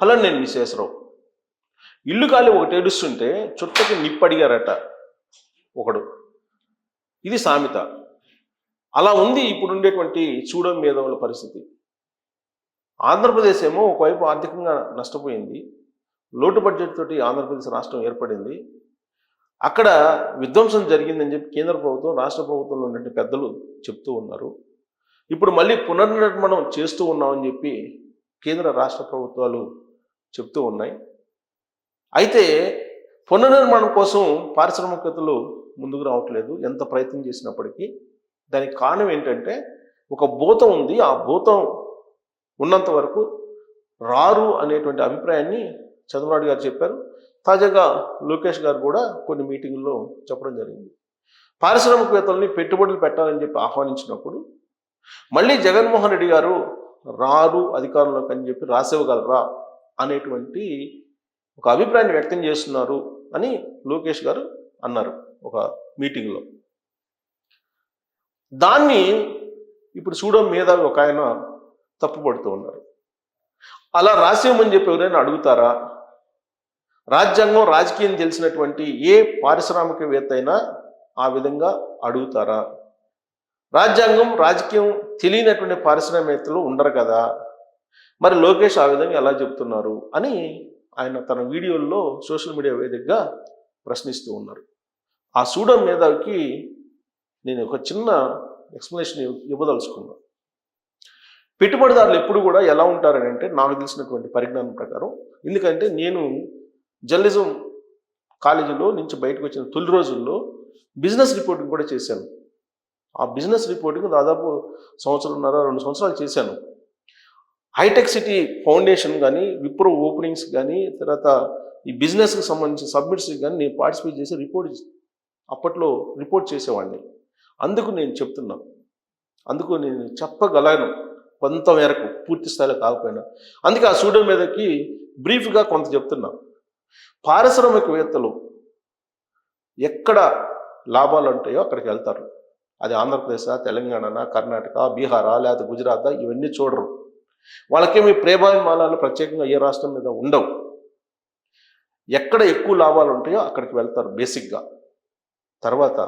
Hello నేను విశేషరావు ఇల్లు కాలి ఒకటి ఏడుస్తుంటే చుట్టకి నిప్పడిగారట ఒకడు. ఇది సామెత. అలా ఉంది ఇప్పుడు ఉండేటువంటి చూడం మేధవుల పరిస్థితి. ఆంధ్రప్రదేశ్ ఏమో ఒకవైపు ఆర్థికంగా నష్టపోయింది. లోటు బడ్జెట్ తోటి ఆంధ్రప్రదేశ్ రాష్ట్రం ఏర్పడింది. అక్కడ విధ్వంసం జరిగిందని చెప్పి కేంద్ర ప్రభుత్వం రాష్ట్ర ప్రభుత్వంలో ఉన్నటువంటి పెద్దలు చెప్తూ ఉన్నారు. ఇప్పుడు మళ్ళీ పునర్నిర్మాణం చేస్తూ ఉన్నామని చెప్పి కేంద్ర రాష్ట్ర ప్రభుత్వాలు చెప్తూ ఉన్నాయి. అయితే పునర్నిర్మాణం కోసం పారిశ్రామికతలు ముందుకు రావట్లేదు. ఎంత ప్రయత్నం చేసినప్పటికీ దానికి కారణం ఏంటంటే ఒక భూతం ఉంది. ఆ భూతం ఉన్నంత వరకు రారు అనేటువంటి అభిప్రాయాన్ని చంద్రబాబు గారు చెప్పారు. తాజాగా లోకేష్ గారు కూడా కొన్ని మీటింగుల్లో చెప్పడం జరిగింది. పారిశ్రామికవేత్తల్ని పెట్టుబడులు పెట్టాలని చెప్పి ఆహ్వానించినప్పుడు మళ్ళీ జగన్మోహన్ రెడ్డి గారు రారు అధికారంలోకి అని చెప్పి రాసేవగలరా అనేటువంటి ఒక అభిప్రాయాన్ని వ్యక్తం చేస్తున్నారు అని లోకేష్ గారు అన్నారు ఒక మీటింగ్లో. దాన్ని ఇప్పుడు చూడడం మీద ఒక ఆయన తప్పుపడుతూ ఉన్నారు. అలా రాసేమని చెప్పి ఎవరైనా అడుగుతారా? రాజ్యాంగం రాజకీయం తెలిసినటువంటి ఏ పారిశ్రామికవేత్త అయినా ఆ విధంగా అడుగుతారా? రాజ్యాంగం రాజకీయం తెలియనటువంటి పారిశ్రామికవేత్తలు ఉండరు కదా? మరి లోకేష్ ఆ విధంగా ఎలా చెప్తున్నారు అని ఆయన తన వీడియోల్లో సోషల్ మీడియా వేదికగా ప్రశ్నిస్తూ ఉన్నారు. ఆ సూడో మేధావికి నేను ఒక చిన్న ఎక్స్ప్లెనేషన్ ఇవ్వదలుచుకున్నాను పెట్టుబడిదారులు ఎప్పుడు కూడా ఎలా ఉంటారని అంటే నాకు తెలిసినటువంటి పరిజ్ఞానం ప్రకారం ఎందుకంటే నేను జర్నలిజం కాలేజీలో నుంచి బయటకు వచ్చిన తొలి రోజుల్లో బిజినెస్ రిపోర్టింగ్ కూడా చేశాను. ఆ బిజినెస్ రిపోర్టింగ్ దాదాపు సంవత్సరంన్నర రెండు సంవత్సరాలు చేశాను. హైటెక్ సిటీ ఫౌండేషన్ కానీ విప్రో ఓపెనింగ్స్ కానీ తర్వాత ఈ బిజినెస్కి సంబంధించిన సబ్మిట్స్ కానీ నేను పార్టిసిపేట్ చేసి రిపోర్ట్ అప్పట్లో రిపోర్ట్ చేసేవాడిని. అందుకు నేను చెప్తున్నాను అందుకు నేను చెప్పగలను కొంత మేరకు పూర్తి స్థాయిలో కాకపోయినా. అందుకే ఆ సూడో మీదకి బ్రీఫ్గా కొంత చెప్తున్నా. పారిశ్రామికవేత్తలు ఎక్కడ లాభాలు ఉంటాయో అక్కడికి వెళ్తారు. అది ఆంధ్రప్రదేశ్ తెలంగాణ కర్ణాటక బీహారా లేకపోతే గుజరాత్ ఇవన్నీ చూడరు. వాళ్ళకేమి ప్రేమాభిమానాలు ప్రత్యేకంగా ఏ రాష్ట్రం మీద ఉండవు. ఎక్కడ ఎక్కువ లాభాలు ఉంటాయో అక్కడికి వెళ్తారు బేసిక్గా. తర్వాత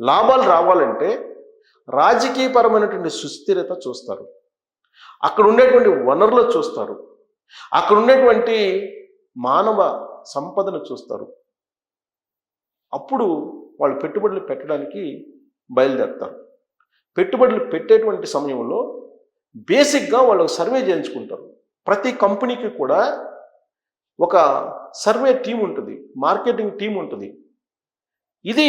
లాభాలు రావాలంటే రాజకీయపరమైనటువంటి సుస్థిరత చూస్తారు. అక్కడ ఉండేటువంటి వనరులు చూస్తారు. అక్కడ ఉండేటువంటి మానవ సంపదను చూస్తారు. అప్పుడు వాళ్ళు పెట్టుబడులు పెట్టడానికి బయలుదేరుతారు. పెట్టుబడులు పెట్టేటువంటి సమయంలో బేసిక్గా వాళ్ళు సర్వే చేయించుకుంటారు. ప్రతి కంపెనీకి కూడా ఒక సర్వే టీం ఉంటుంది. మార్కెటింగ్ టీం ఉంటుంది. ఇది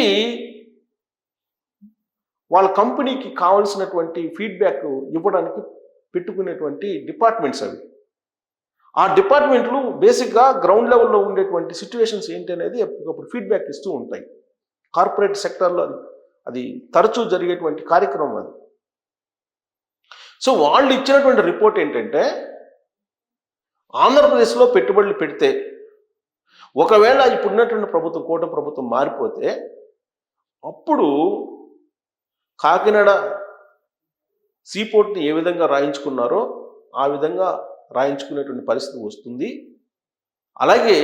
వాళ్ళ కంపెనీకి కావాల్సినటువంటి ఫీడ్బ్యాక్ ఇవ్వడానికి పెట్టుకునేటువంటి డిపార్ట్మెంట్స్ అవి. ఆ డిపార్ట్మెంట్లు బేసిక్గా గ్రౌండ్ లెవెల్లో ఉండేటువంటి సిచ్యువేషన్స్ ఏంటి అనేది ఎప్పటికప్పుడు ఫీడ్బ్యాక్ ఇస్తూ ఉంటాయి. కార్పొరేట్ సెక్టర్లో అది అది తరచూ జరిగేటువంటి కార్యక్రమం అది. సో వాళ్ళు ఇచ్చినటువంటి రిపోర్ట్ ఏంటంటే ఆంధ్రప్రదేశ్లో పెట్టుబడులు పెడితే ఒకవేళ ఇప్పుడున్నటువంటి ప్రభుత్వం కూటమి ప్రభుత్వం మారిపోతే అప్పుడు కాకినాడ సీపోర్ట్ని ఏ విధంగా రాయించుకున్నారో ఆ విధంగా రాయించుకునేటువంటి పరిస్థితి వస్తుంది. అలాగే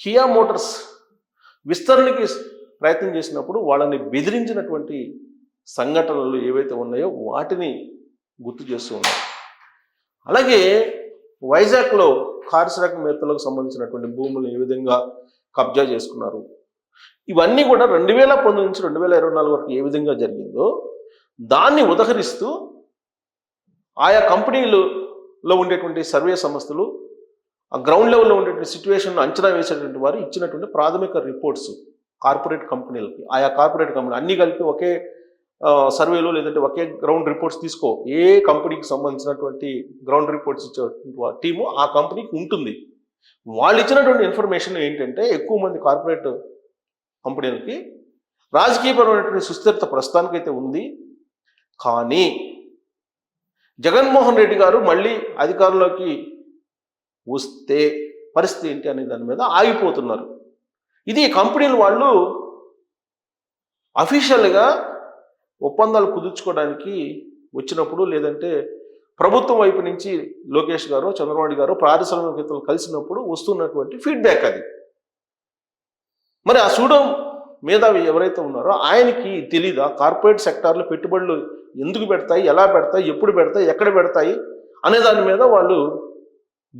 కియా మోటార్స్ విస్తరణకి ప్రయత్నం చేసినప్పుడు వాళ్ళని బెదిరించినటువంటి సంఘటనలు ఏవైతే ఉన్నాయో వాటిని గుర్తు చేస్తూ ఉన్నారు అలాగే వైజాగ్లో పారిశ్రామికవేత్తలకు సంబంధించినటువంటి భూములను ఏ విధంగా కబ్జా చేసుకున్నారు? ఇవన్నీ కూడా రెండు వేల పంతొమ్మిది నుంచి రెండు వేల ఇరవై నాలుగు వరకు ఏ విధంగా జరిగిందో దాన్ని ఉదహరిస్తూ ఆయా కంపెనీలలో ఉండేటువంటి సర్వే సంస్థలు ఆ గ్రౌండ్ లెవెల్లో ఉండేటువంటి సిచ్యువేషన్ అంచనా వేసేటువంటి వారు ఇచ్చినటువంటి ప్రాథమిక రిపోర్ట్స్ కార్పొరేట్ కంపెనీలకి ఆయా కార్పొరేట్ కంపెనీ అన్నీ కలిపి ఒకే సర్వేలో లేదంటే ఒకే గ్రౌండ్ రిపోర్ట్స్ తీసుకో. ఏ కంపెనీకి సంబంధించినటువంటి గ్రౌండ్ రిపోర్ట్స్ ఇచ్చే టీము ఆ కంపెనీకి ఉంటుంది. వాళ్ళు ఇచ్చినటువంటి ఇన్ఫర్మేషన్ ఏంటంటే ఎక్కువ మంది కార్పొరేట్ కంపెనీలకి రాజకీయపరమైనటువంటి సుస్థిరత ప్రస్తుతానికైతే ఉంది. కానీ జగన్మోహన్ రెడ్డి గారు మళ్ళీ అధికారంలోకి వస్తే పరిస్థితి ఏంటి అనే దాని మీద ఆగిపోతున్నారు. ఇది కంపెనీలు వాళ్ళు అఫీషియల్గా ఒప్పందాలు కుదుర్చుకోవడానికి వచ్చినప్పుడు లేదంటే ప్రభుత్వం వైపు నుంచి లోకేష్ గారు చంద్రబాబు గారు పారిశ్రామికవేత్తలు కలిసినప్పుడు వస్తున్నటువంటి ఫీడ్బ్యాక్ అది. మరి ఆ సూడో మేధావి ఎవరైతే ఉన్నారో ఆయనకి తెలీదా? కార్పొరేట్ సెక్టార్లో పెట్టుబడులు ఎందుకు పెడతాయి? ఎలా పెడతాయి? ఎప్పుడు పెడతాయి? ఎక్కడ పెడతాయి? అనే దాని మీద వాళ్ళు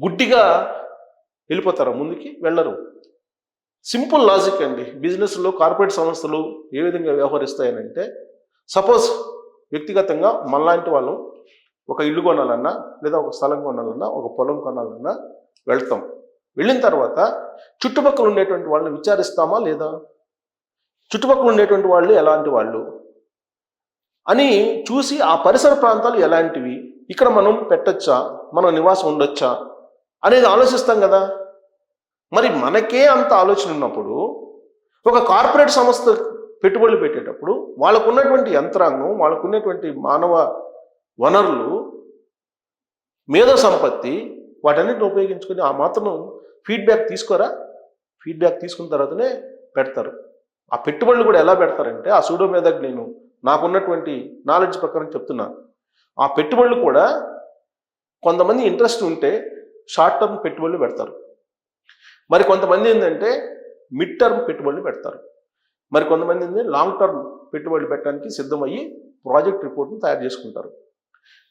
గుడ్డిగా వెళ్ళిపోతారు? ముందుకి వెళ్ళరు. సింపుల్ లాజిక్ అండి. బిజినెస్లో కార్పొరేట్ సంస్థలు ఏ విధంగా వ్యవహరిస్తాయనంటే సపోజ్ వ్యక్తిగతంగా మనలాంటి వాళ్ళం ఒక ఇల్లు కొనాలన్నా లేదా ఒక స్థలం కొనాలన్నా ఒక పొలం కొనాలన్నా వెళ్తాం. వెళ్ళిన తర్వాత చుట్టుపక్కల ఉండేటువంటి వాళ్ళని విచారిస్తామా లేదా? చుట్టుపక్కల ఉండేటువంటి వాళ్ళు ఎలాంటి వాళ్ళు? అని చూసి ఆ పరిసర ప్రాంతాలు ఎలాంటివి? ఇక్కడ మనం పెట్టొచ్చా? మనం నివాసం ఉండొచ్చా? అనేది ఆలోచిస్తాం కదా. మరి మనకే అంత ఆలోచన ఉన్నప్పుడు ఒక కార్పొరేట్ సంస్థ పెట్టుబడులు పెట్టేటప్పుడు వాళ్ళకు ఉన్నటువంటి యంత్రాంగం వాళ్ళకు ఉన్నటువంటి మానవ వనరులు మేధో సంపత్తి వాటన్నిటిని ఉపయోగించుకొని ఆ మాత్రం ఫీడ్బ్యాక్ తీసుకోరా? ఫీడ్బ్యాక్ తీసుకున్న తర్వాతనే పెడతారు. ఆ పెట్టుబడులు కూడా ఎలా పెడతారంటే ఆ సూడో మీదకి నేను నాకున్నటువంటి నాలెడ్జ్ ప్రకారం చెప్తున్నాను ఆ పెట్టుబడులు కూడా కొంతమంది ఇంట్రెస్ట్ ఉంటే షార్ట్ టర్మ్ పెట్టుబడులు పెడతారు. మరి కొంతమంది ఏంటంటే మిడ్ టర్మ్ పెట్టుబడులు పెడతారు. మరి కొంతమంది లాంగ్ టర్మ్ పెట్టుబడులు పెట్టడానికి సిద్ధమయ్యి ప్రాజెక్ట్ రిపోర్ట్ని తయారు చేసుకుంటారు.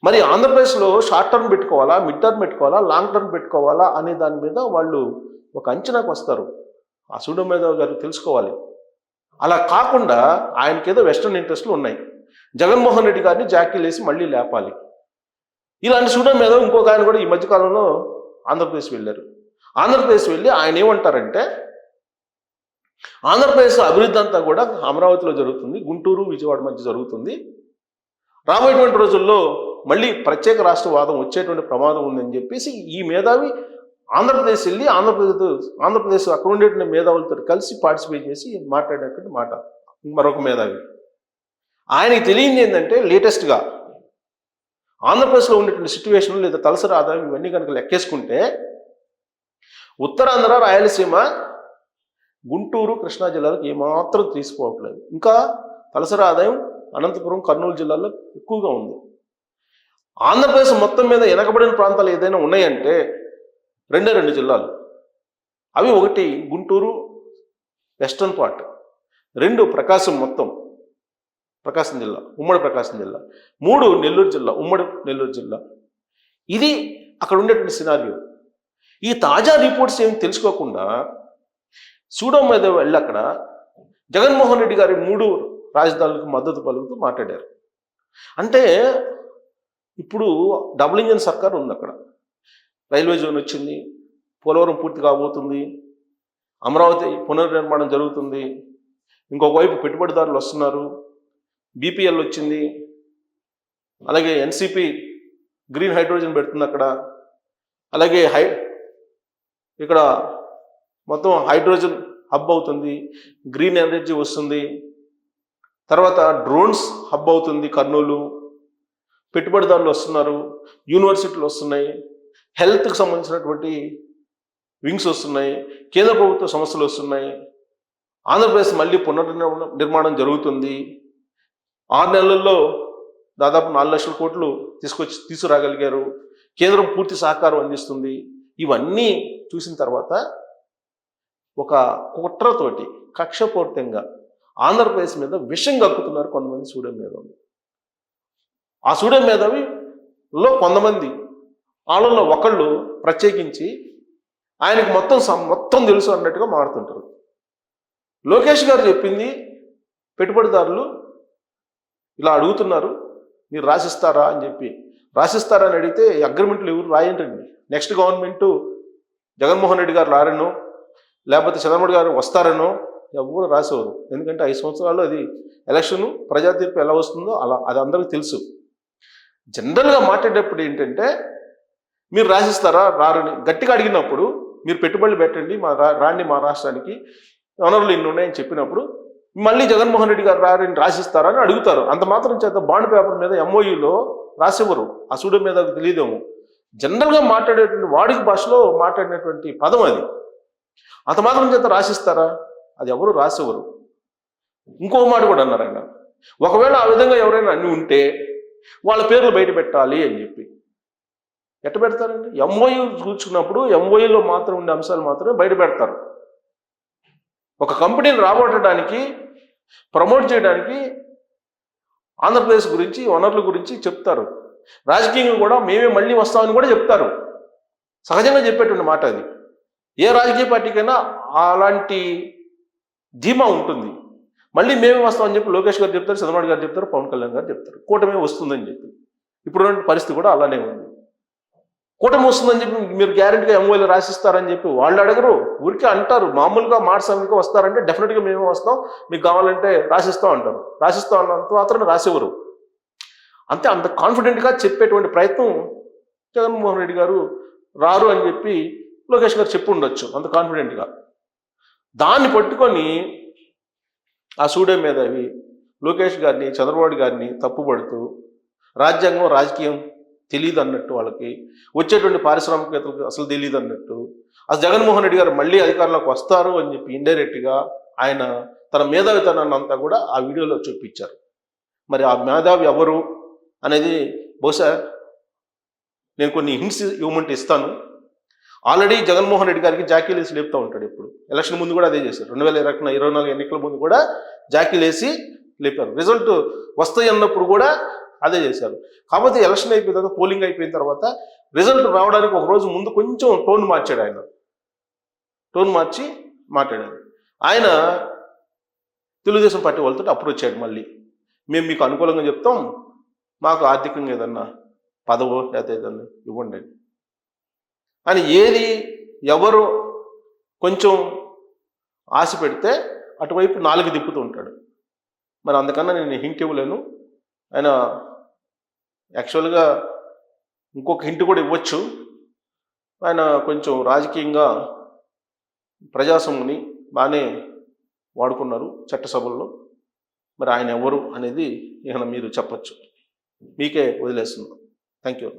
మరి ఆంధ్రప్రదేశ్లో షార్ట్ టర్మ్ పెట్టుకోవాలా మిడ్ టర్మ్ పెట్టుకోవాలా లాంగ్ టర్మ్ పెట్టుకోవాలా అనే దాని మీద వాళ్ళు ఒక అంచనాకు వస్తారు. ఆ సూడో గారు తెలుసుకోవాలి. అలా కాకుండా ఆయనకేదో వెస్టర్న్ ఇంట్రెస్ట్లు ఉన్నాయి. జగన్మోహన్ రెడ్డి గారిని జాకీలేసి మళ్ళీ లేపాలి. ఇలాంటి సూడో ఇంకొక ఆయన కూడా ఈ మధ్యకాలంలో ఆంధ్రప్రదేశ్ వెళ్ళారు. ఆంధ్రప్రదేశ్ వెళ్ళి ఆయన ఏమంటారంటే ఆంధ్రప్రదేశ్ అభివృద్ధి అంతా కూడా అమరావతిలో జరుగుతుంది. గుంటూరు విజయవాడ మధ్య జరుగుతుంది. రాబోయేటువంటి రోజుల్లో మళ్ళీ ప్రత్యేక రాష్ట్రవాదం వచ్చేటువంటి ప్రమాదం ఉందని చెప్పేసి ఈ మేధావి ఆంధ్రప్రదేశ్ వెళ్ళి ఆంధ్రప్రదేశ్ ఆంధ్రప్రదేశ్ అక్కడ ఉండేటువంటి మేధావులతో కలిసి పార్టిసిపేట్ చేసి మాట్లాడేటువంటి మాట. మరొక మేధావి. ఆయనకి తెలియంది ఏంటంటే లేటెస్ట్గా ఆంధ్రప్రదేశ్లో ఉండేటువంటి సిచ్యువేషన్ లేదా తలసరి ఆదాయం ఇవన్నీ కనుక లెక్కేసుకుంటే ఉత్తరాంధ్ర రాయలసీమ గుంటూరు కృష్ణా జిల్లాలకు ఏమాత్రం తీసుకోవట్లేదు ఇంకా తలసరి ఆదాయం అనంతపురం కర్నూలు జిల్లాలో ఎక్కువగా ఉంది. ఆంధ్రప్రదేశ్ మొత్తం మీద వెనకబడిన ప్రాంతాలు ఏదైనా ఉన్నాయంటే రెండే రెండు జిల్లాలు. అవి ఒకటి గుంటూరు వెస్టర్న్ పార్ట్. రెండు ప్రకాశం మొత్తం. ప్రకాశం జిల్లా ఉమ్మడి ప్రకాశం జిల్లా. మూడు నెల్లూరు జిల్లా ఉమ్మడి నెల్లూరు జిల్లా. ఇది అక్కడ ఉండేటువంటి సినారియో ఈ తాజా రిపోర్ట్స్ ఏమి తెలుసుకోకుండా సూడో మీద వెళ్ళి అక్కడ జగన్మోహన్ రెడ్డి గారి మూడు రాజధానులకు మద్దతు పలుకుతూ మాట్లాడారు. అంటే ఇప్పుడు డబుల్ ఇంజన్ సర్కార్ ఉంది అక్కడ. రైల్వే జోన్ వచ్చింది పోలవరం పూర్తి కాబోతుంది అమరావతి పునర్నిర్మాణం జరుగుతుంది ఇంకొక వైపు పెట్టుబడిదారులు వస్తున్నారు బీపీఎల్ వచ్చింది అలాగే ఎన్సిపి గ్రీన్ హైడ్రోజన్ పెడుతుంది అక్కడ అలాగే హై ఇక్కడ మొత్తం హైడ్రోజన్ హబ్ అవుతుంది గ్రీన్ ఎనర్జీ వస్తుంది. తర్వాత డ్రోన్స్ హబ్ అవుతుంది కర్నూలు. పెట్టుబడిదారులు వస్తున్నారు యూనివర్సిటీలు వస్తున్నాయి. హెల్త్కి సంబంధించినటువంటి వింగ్స్ వస్తున్నాయి కేంద్ర ప్రభుత్వ సంస్థలు వస్తున్నాయి. ఆంధ్రప్రదేశ్ మళ్ళీ పునర్నిర్మాణం నిర్మాణం జరుగుతుంది. ఆరు నెలల్లో దాదాపు నాలుగు లక్షల కోట్లు తీసుకొచ్చి తీసుకురాగలిగారు. కేంద్రం పూర్తి సహకారం అందిస్తుంది. ఇవన్నీ చూసిన తర్వాత ఒక కుట్రతోటి కక్షపూర్తంగా ఆంధ్రప్రదేశ్ మీద విషం కక్కుతున్నారు కొంతమంది సూడెం మేధావులు ఆ సూడెం మేధావిలో కొంతమంది వాళ్ళలో ఒకళ్ళు ప్రత్యేకించి ఆయనకు మొత్తం మొత్తం తెలుసు అన్నట్టుగా మారుతుంటారు. లోకేష్ గారు చెప్పింది పెట్టుబడిదారులు ఇలా అడుగుతున్నారు మీరు రాసిస్తారా అని చెప్పి. రాసిస్తారా అని అడిగితే అగ్రిమెంట్లు ఎవరు రాయండి. నెక్స్ట్ గవర్నమెంట్ జగన్మోహన్ రెడ్డి గారు రారను లేకపోతే చంద్రబాబు గారు వస్తారనో ఎవరు రాసేవారు. ఎందుకంటే ఐదు సంవత్సరాలు అది ఎలక్షన్ ప్రజా తీర్పు ఎలా వస్తుందో అలా అది అందరికీ తెలుసు. జనరల్గా మాట్లాడేటప్పుడు ఏంటంటే మీరు రాసిస్తారా? రారని గట్టిగా అడిగినప్పుడు మీరు పెట్టుబడులు పెట్టండి మా రా రాండి మా రాష్ట్రానికి వనరులు ఇన్ని ఉన్నాయని చెప్పినప్పుడు మళ్ళీ జగన్మోహన్ రెడ్డి గారు రారని రాసిస్తారా అని అడుగుతారు. అంత మాత్రం చేత బాండ్ పేపర్ మీద ఎంఓయూలో రాసేవారు. ఆ సూడో మీద తెలియదేమో. జనరల్గా మాట్లాడేటువంటి వాడికి భాషలో మాట్లాడినటువంటి పదం అది. అంత మాత్రం చేత రాసిస్తారా? అది ఎవరు రాసేవారు ఇంకో మాట కూడా అన్నారు ఆయన. ఒకవేళ ఆ విధంగా ఎవరైనా అన్ని ఉంటే వాళ్ళ పేర్లు బయట పెట్టాలి అని చెప్పి. ఎట్ట పెడతారండి? ఎంఓయూ చూసుకున్నప్పుడు ఎంఓయూలో మాత్రం ఉండే అంశాలు మాత్రమే బయట పెడతారు. ఒక కంపెనీని రాబట్టడానికి ప్రమోట్ చేయడానికి ఆంధ్రప్రదేశ్ గురించి వనరుల గురించి చెప్తారు. రాజకీయంగా కూడా మేమే మళ్ళీ వస్తామని కూడా చెప్తారు. సహజంగా చెప్పేటువంటి మాట అది. ఏ రాజకీయ పార్టీకైనా అలాంటి ధీమా ఉంటుంది. మళ్ళీ మేమే వస్తామని చెప్పి లోకేష్ గారు చెప్తారు చంద్రబాబు గారు చెప్తారు పవన్ కళ్యాణ్ గారు చెప్తారు. కూటమి వస్తుందని చెప్పి. ఇప్పుడు పరిస్థితి కూడా అలానే ఉంది. కూటమి వస్తుందని చెప్పి మీరు గ్యారెంటీగా ఎంఓలు రాసిస్తారని చెప్పి వాళ్ళు అడగరు. ఊరికే అంటారు. మామూలుగా మాట సమయంగా వస్తారంటే డెఫినెట్గా మేమే వస్తాం. మీకు కావాలంటే రాసిస్తాం అంటారు. రాసిస్తాం అన్నంత మాత్రం రాసేవారు. అంతే అంత కాన్ఫిడెంట్గా చెప్పేటువంటి ప్రయత్నం జగన్మోహన్ రెడ్డి గారు రారు అని చెప్పి లోకేష్ గారు చెప్పి ఉండొచ్చు అంత కాన్ఫిడెంట్గా దాన్ని పట్టుకొని ఆ సూడే మేధావి లోకేష్ గారిని చంద్రబాబు గారిని తప్పుపడుతూ రాజ్యాంగం రాజకీయం తెలియదు అన్నట్టు వాళ్ళకి వచ్చేటువంటి పారిశ్రామికవేత్తలకు అసలు తెలియదు అన్నట్టు అసలు జగన్మోహన్ రెడ్డి గారు మళ్ళీ అధికారంలోకి వస్తారు అని చెప్పి ఇండైరెక్ట్గా ఆయన తన మేధావితనాన్ని అంతా కూడా ఆ వీడియోలో చూపించారు. మరి ఆ మేధావి ఎవరు అనేది బహుశా నేను కొన్ని హింట్స్ ఇవ్వమంటే ఇస్తాను. ఆల్రెడీ జగన్మోహన్ రెడ్డి గారికి జాకీలు వేసి లేపుతూ ఉంటాడు ఇప్పుడు ఎలక్షన్ ముందు కూడా అదే చేశారు. రెండు వేల ఇరవై ఇరవై నాలుగు ఎన్నికల ముందు కూడా జాకీలు వేసి లేపారు. రిజల్ట్ వస్తాయి అన్నప్పుడు కూడా అదే చేశారు. కాకపోతే ఎలక్షన్ అయిపోయిన తర్వాత పోలింగ్ అయిపోయిన తర్వాత రిజల్ట్ రావడానికి ఒక రోజు ముందు కొంచెం టోన్ మార్చాడు ఆయన. టోన్ మార్చి మాట్లాడారు ఆయన తెలుగుదేశం పార్టీ వాళ్ళతో అప్రోచ్ అయ్యాడు మళ్ళీ. మేము మీకు అనుకూలంగా చెప్తాం మాకు ఆర్థికంగా ఏదన్నా పదవో లేకపోతే ఏదన్నా ఇవ్వండి అని. ఏది ఎవరు కొంచెం ఆశ పెడితే అటువైపు నాలుగు తిప్పుతూ ఉంటాడు. మరి అందుకన్నా నేను హింట్ ఇవ్వలేను. ఆయన యాక్చువల్గా ఇంకొక హింట్ కూడా ఇవ్వచ్చు. ఆయన కొంచెం రాజకీయంగా ప్రజాసముని బాగానే వాడుకున్నారు చట్టసభల్లో. మరి ఆయన ఎవరు అనేది ఇక మీరు చెప్పచ్చు. మీకే వదిలేస్తున్నాను థ్యాంక్ యూ